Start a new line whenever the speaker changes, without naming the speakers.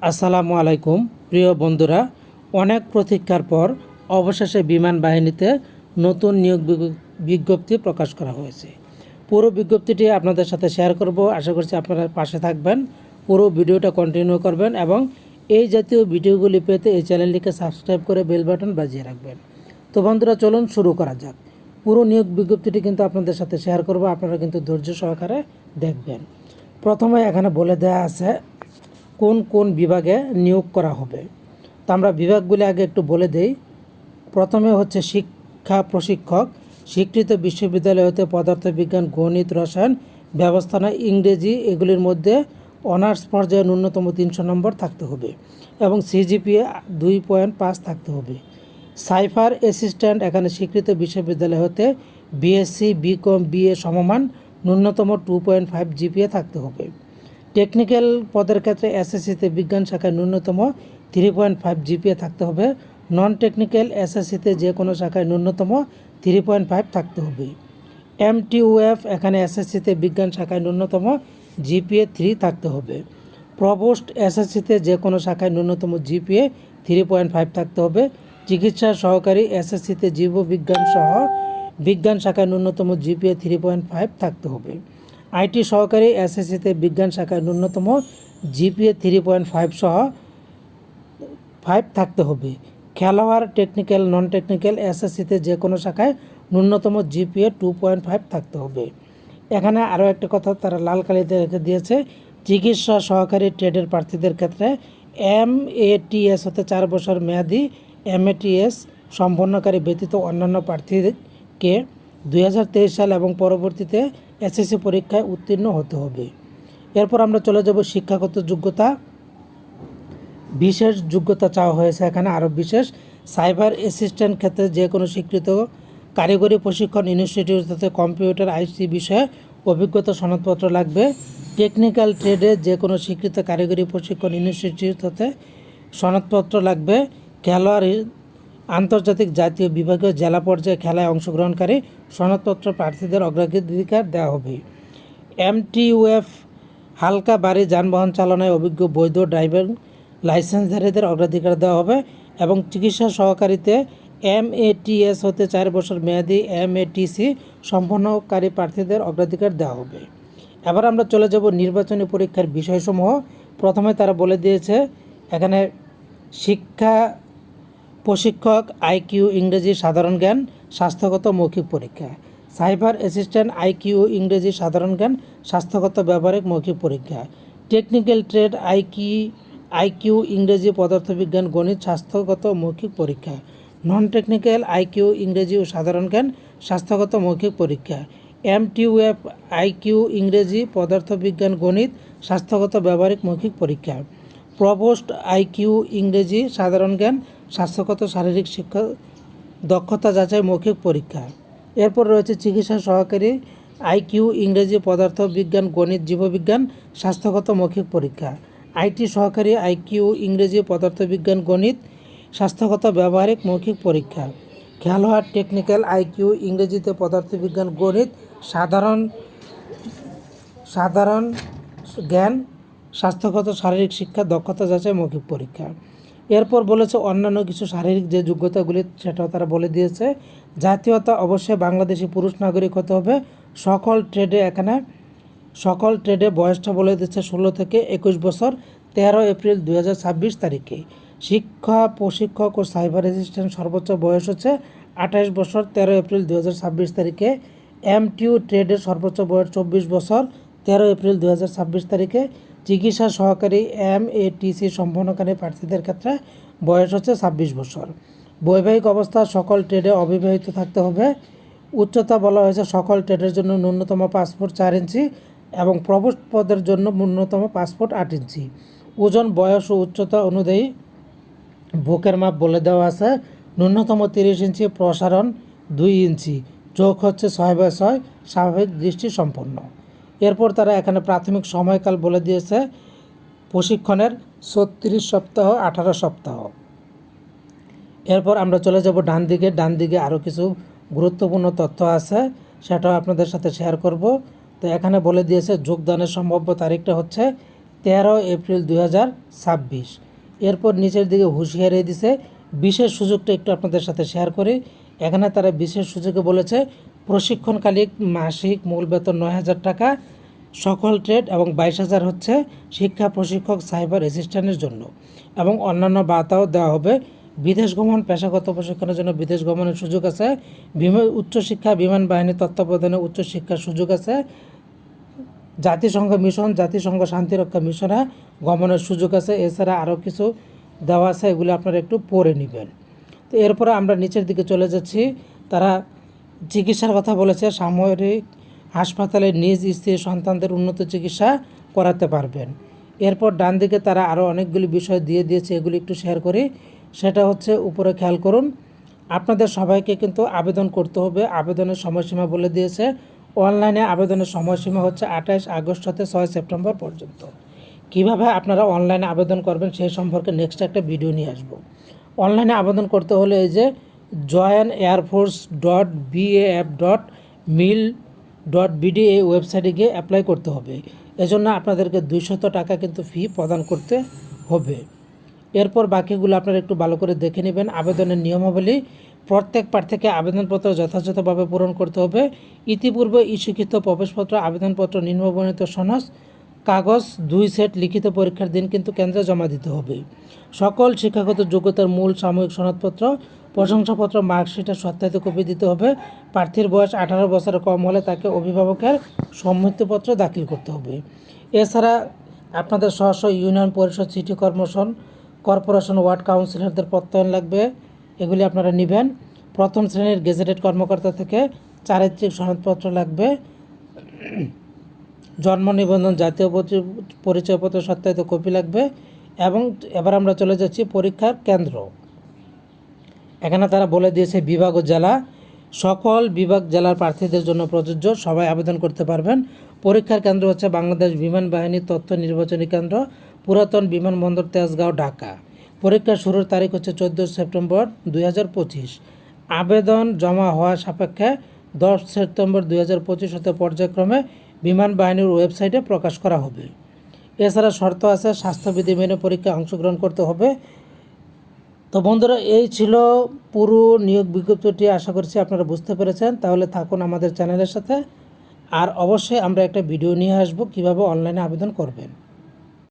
আসসালামু আলাইকুম, প্রিয় বন্ধুরা। অনেক প্রতীক্ষার পর অবশেষে বিমান বাহিনীতে নতুন নিয়োগ বিজ্ঞ- বিজ্ঞপ্তি প্রকাশ করা হয়েছে। পুরো বিজ্ঞপ্তিটি আপনাদের সাথে শেয়ার করব। আশা করছি আপনারা পাশে থাকবেন, পুরো ভিডিওটা কন্টিনিউ করবেন এবং এই জাতীয় ভিডিওগুলি পেতে এই চ্যানেলটিকে সাবস্ক্রাইব করে বেল বাটন বাজিয়ে রাখবেন। তো বন্ধুরা, চলুন শুরু করা যাক। পুরো নিয়োগ বিজ্ঞপ্তিটি কিন্তু আপনাদের সাথে শেয়ার করব। আপনারা কিন্তু ধৈর্য সহকারে দেখবেন। প্রথমে এখানে বলে দেওয়া আছে কোন কোন বিভাগে নিয়োগ করা হবে। তো আমরা বিভাগগুলি আগে একটু বলে দেই। প্রথমে হচ্ছে শিক্ষা প্রশিক্ষক, স্বীকৃত বিশ্ববিদ্যালয় হতে পদার্থবিজ্ঞান, গণিত, রসায়ন, ব্যবস্থাপনা, ইংরেজি এগুলির মধ্যে অনার্স পর্যায়ে ন্যূনতম তিনশো নম্বর থাকতে হবে এবং সিজিপিএ দুই পয়েন্ট পাঁচ থাকতে হবে। সাইফার অ্যাসিস্ট্যান্ট এখানে স্বীকৃত বিশ্ববিদ্যালয় হতে বিএসসি, বিকম, বিএ সমমান ন্যূনতম টু পয়েন্ট ফাইভ জিপিএ থাকতে হবে। টেকনিক্যাল পদের ক্ষেত্রে এসএসসিতে বিজ্ঞান শাখায় ন্যূনতম থ্রি পয়েন্ট ফাইভ জিপিএ থাকতে হবে। নন টেকনিক্যাল এসএসসিতে যে কোনো শাখায় ন্যূনতম থ্রি পয়েন্ট ফাইভ থাকতে হবে। এমটিউএফ এখানে এসএসসিতে বিজ্ঞান শাখায় ন্যূনতম জিপিএ থ্রি থাকতে হবে। প্রবোস্ট এসএসসিতে যে কোনো শাখায় ন্যূনতম জিপিএ থ্রি পয়েন্ট ফাইভ থাকতে হবে। চিকিৎসা সহকারী এসএসসিতে জীববিজ্ঞান সহ বিজ্ঞান শাখায় ন্যূনতম জিপিএ থ্রি পয়েন্ট ফাইভ থাকতে হবে। আইটি সহকারী এসএসসিতে বিজ্ঞান শাখায় ন্যূনতম জিপিএ থ্রি পয়েন্ট ফাইভ সহ ফাইভ থাকতে হবে। খেলোয়াড় টেকনিক্যাল নন টেকনিক্যাল এসএসসিতে যে কোনো শাখায় ন্যূনতম জিপিএ টু পয়েন্ট ফাইভ থাকতে হবে। এখানে আরও একটা কথা তারা লাল কালিতে রেখে দিয়েছে, চিকিৎসা সহকারী ট্রেডের প্রার্থীদের ক্ষেত্রে এম এটিএস হতে চার বছর মেয়াদি এম এটিএস সম্পন্নকারী ব্যতীত অন্যান্য প্রার্থীকে দুই হাজার তেইশ সাল এবং পরবর্তীতে এসএসসি পরীক্ষায় উত্তীর্ণ হতে হবে। এরপর আমরা চলে যাব শিক্ষাগত যোগ্যতা। বিশেষ যোগ্যতা চাওয়া হয়েছে এখানে আরও বিশেষ। সাইবার অ্যাসিস্ট্যান্ট ক্ষেত্রে যে কোনো স্বীকৃত কারিগরি প্রশিক্ষণ ইনস্টিটিউট হতে কম্পিউটার আইসি বিষয়ে অভিজ্ঞতা সনদপত্র লাগবে। টেকনিক্যাল ট্রেডে যে কোনো স্বীকৃত কারিগরি প্রশিক্ষণ ইনস্টিটিউট হতে সনদপত্র লাগবে। খেলোয়াড় আন্তর্জাতিক জাতীয় বিভাগীয় জেলা পর্যায়ে খেলায় অংশগ্রহণকারী সনদপত্র প্রার্থীদের অগ্রাধিকার দেওয়া হবে। এমটিউএফ হালকা বাড়ি যানবাহন চালনায় অভিজ্ঞ বৈধ ড্রাইভার লাইসেন্সধারীদের অগ্রাধিকার দেওয়া হবে এবং চিকিৎসা সহকারীতে এমএটিএস হতে চার বছর মেয়াদি এমএটিসি সম্পন্নকারী প্রার্থীদের অগ্রাধিকার দেওয়া হবে। এবার আমরা চলে যাব নির্বাচনী পরীক্ষার বিষয়সমূহ। প্রথমে তারা বলে দিয়েছে, এখানে শিক্ষা প্রশিক্ষক আইকিউ ইংরেজি সাধারণ জ্ঞান, স্বাস্থ্যগত মৌখিক পরীক্ষা। সাইবার অ্যাসিস্ট্যান্ট আইকিউ ইংরেজি সাধারণ জ্ঞান, স্বাস্থ্যগত ব্যবহারিক মৌখিক পরীক্ষা। টেকনিক্যাল ট্রেড আইকি আইকিউ ইংরেজি পদার্থবিজ্ঞান, গণিত, স্বাস্থ্যগত মৌখিক পরীক্ষা। নন টেকনিক্যাল আইকিউ ইংরেজি ও সাধারণ জ্ঞান, স্বাস্থ্যগত মৌখিক পরীক্ষা। এমটিউএফ আইকিউ ইংরেজি পদার্থবিজ্ঞান, গণিত, স্বাস্থ্যগত ব্যবহারিক মৌখিক পরীক্ষা। প্রবোস্ট আইকিউ ইংরেজি সাধারণ জ্ঞান স্বাস্থ্যগত, শারীরিক শিক্ষা, দক্ষতা যাচাই, মৌখিক পরীক্ষা। এরপর রয়েছে চিকিৎসা সহকারী আইকিউ ইংরেজি পদার্থ বিজ্ঞান, গণিত, জীববিজ্ঞান, স্বাস্থ্যগত, মৌখিক পরীক্ষা। আইটি সহকারী আইকিউ ইংরেজি পদার্থবিজ্ঞান গণিত, স্বাস্থ্যগত, ব্যবহারিক, মৌখিক পরীক্ষা। খেলোয়াড়, টেকনিক্যাল আইকিউ ইংরেজিতে পদার্থবিজ্ঞান গণিত, সাধারণ সাধারণ জ্ঞান, স্বাস্থ্যগত, শারীরিক শিক্ষা, দক্ষতা যাচাই, মৌখিক পরীক্ষা। এরপর বলেছে অন্যান্য কিছু শারীরিক যে যোগ্যতাগুলি, সেটাও তারা বলে দিয়েছে। জাতীয়তা অবশ্যই বাংলাদেশি পুরুষ নাগরিক হতে হবে। সকল ট্রেডে এখানে, সকল ট্রেডে বয়সটা বলে দিচ্ছে ষোলো থেকে একুশ বছর, তেরো এপ্রিল দু হাজার ছাব্বিশ তারিখে। শিক্ষা, প্রশিক্ষক ও সাইবার অ্যাসিস্ট্যান্ট সর্বোচ্চ বয়স হচ্ছে আঠাশ বছর, তেরো এপ্রিল দু হাজার ছাব্বিশ তারিখে। এমটিউ ট্রেডের সর্বোচ্চ বয়স চব্বিশ বছর, তেরো এপ্রিল দু হাজার ছাব্বিশ তারিখে। চিকিৎসা সহকারী এম এ টিসি সম্পন্নকারী প্রার্থীদের ক্ষেত্রে বয়স হচ্ছে ছাব্বিশ বছর। বৈবাহিক অবস্থা, সকল ট্রেডে অবিবাহিত থাকতে হবে। উচ্চতা বলা হয়েছে সকল ট্রেডের জন্য ন্যূনতম পাসপোর্ট চার ইঞ্চি এবং প্রবোস্ট পদের জন্য ন্যূনতম পাসপোর্ট আট ইঞ্চি। ওজন, বয়স ও উচ্চতা অনুযায়ী বুকের মাপ বলে দেওয়া আছে। ন্যূনতম তিরিশ ইঞ্চি প্রসারণ দুই ইঞ্চি। চোখ হচ্ছে ছয় বাই ছয়, স্বাভাবিক দৃষ্টি সম্পন্ন। এরপর তারা এখানে প্রাথমিক সময়কাল বলে দিয়েছে, প্রশিক্ষণের ছত্রিশ সপ্তাহ, আঠারো সপ্তাহ। এরপর আমরা চলে যাব ডান দিকে। ডান দিকে আরও কিছু গুরুত্বপূর্ণ তথ্য আছে, সেটাও আপনাদের সাথে শেয়ার করব। তো এখানে বলে দিয়েছে, যোগদানের সম্ভাব্য তারিখটা হচ্ছে তেরো এপ্রিল দুই হাজার ছাব্বিশ। এরপর নিচের দিকে হুঁশিয়ারি দিছে, বিশেষ সুযোগটা একটু আপনাদের সাথে শেয়ার করি। এখানে তারা বিশেষ সুযোগে বলেছে প্রশিক্ষণকালীন মাসিক মূল বেতন নয় হাজার টাকা, সকল ট্রেড এবং বাইশ হাজার হচ্ছে শিক্ষা প্রশিক্ষক সাইবার অ্যাসিস্ট্যান্টের জন্য। এবং অন্যান্য বার্তাও দেওয়া হবে। বিদেশ গমন, পেশাগত প্রশিক্ষণের জন্য বিদেশ গমনের সুযোগ আছে। বিমান, উচ্চশিক্ষা, বিমান বাহিনী তত্ত্বাবধানে উচ্চশিক্ষার সুযোগ আছে। জাতিসংঘ মিশন, জাতিসংঘ শান্তিরক্ষা মিশনে গমনের সুযোগ আছে। এছাড়া আরও কিছু দেওয়া আছে, এগুলো আপনারা একটু পড়ে নেবেন। তো এরপরে আমরা নিচের দিকে চলে যাচ্ছি। তারা চিকিৎসার কথা বলেছে সামরিক হাসপাতালে নিজ স্ত্রী সন্তানদের উন্নত চিকিৎসা করাতে পারবেন। এরপর ডান দিকে তারা আরও অনেকগুলি বিষয় দিয়ে দিয়েছে, এগুলি একটু শেয়ার করি। সেটা হচ্ছে, উপরে খেয়াল করুন, আপনাদের সবাইকে কিন্তু আবেদন করতে হবে। আবেদনের সময়সীমা বলে দিয়েছে। অনলাইনে আবেদনের সময়সীমা হচ্ছে আঠাশ আগস্ট হতে ছয় সেপ্টেম্বর পর্যন্ত। কীভাবে আপনারা অনলাইনে আবেদন করবেন, সেই সম্পর্কে নেক্সট একটা ভিডিও নিয়ে আসব। অনলাইনে আবেদন করতে হলে এই যে join air force dot BAF dot mil dot BD এই ওয়েবসাইটে গিয়ে অ্যাপ্লাই করতে হবে। এজন্য আপনাদেরকে দুইশত টাকা কিন্তু ফি প্রদান করতে হবে। এরপর বাকিগুলো আপনারা একটু ভালো করে দেখে নেবেন। আবেদনের নিয়মাবলী প্রত্যেক প্রার্থীকে আবেদনপত্র যথাযথভাবে পূরণ করতে হবে। ইতিপূর্বে ইস্যুকৃত প্রবেশপত্র, আবেদনপত্র নিম্নবর্ণিত সনস কাগজ, দুই সেট লিখিত পরীক্ষার দিন কিন্তু কেন্দ্রে জমা দিতে হবে। সকল শিক্ষাগত যোগ্যতার মূল সাময়িক সনদপত্র প্রশংসাপত্র, মার্কশিটের সত্যায়িত কপি দিতে হবে। প্রার্থীর বয়স আঠারো বছরের কম হলে তাকে অভিভাবকের সম্মতিপত্র দাখিল করতে হবে। এছাড়া আপনাদের স্ব ইউনিয়ন পরিষদ সিটি কর্পোরেশন কর্পোরেশন ওয়ার্ড কাউন্সিলরদের প্রত্যয়ন লাগবে। এগুলি আপনারা নেবেন। প্রথম শ্রেণির গেজেটেড কর্মকর্তা থেকে চারিত্রিক সনদপত্র লাগবে। জন্ম নিবন্ধন, জাতীয় পরিচয়পত্র সত্যায়িত কপি লাগবে। এবং এবার আমরা চলে যাচ্ছি পরীক্ষার কেন্দ্র। এখানে তারা বলে দিয়েছে, বিভাগ ও জেলা। সকল বিভাগ জেলার প্রার্থীদের জন্য প্রযোজ্য, সবাই আবেদন করতে পারবেন। পরীক্ষার কেন্দ্র হচ্ছে বাংলাদেশ বিমান বাহিনী তথ্য নির্বাচনী কেন্দ্র, পুরাতন বিমানবন্দর তেজগাঁও, ঢাকা। পরীক্ষা শুরুর তারিখ হচ্ছে চোদ্দ সেপ্টেম্বর দুই হাজার পঁচিশ। আবেদন জমা হওয়া সাপেক্ষে দশ সেপ্টেম্বর দুই হাজার পঁচিশ হতে পর্যায়ক্রমে বিমান বাহিনীর ওয়েবসাইটে প্রকাশ করা হবে। এছাড়া শর্ত আছে, স্বাস্থ্যবিধি মেনে পরীক্ষায় অংশগ্রহণ করতে হবে। তো বন্ধুরা, এই ছিল পুরো নিয়োগ বিজ্ঞপ্তিটি। আশা করছি আপনারা বুঝতে পেরেছেন। তাহলে থাকুন আমাদের চ্যানেলের সাথে। আর অবশ্যই আমরা একটা ভিডিও নিয়ে আসব কীভাবে অনলাইনে আবেদন করবেন।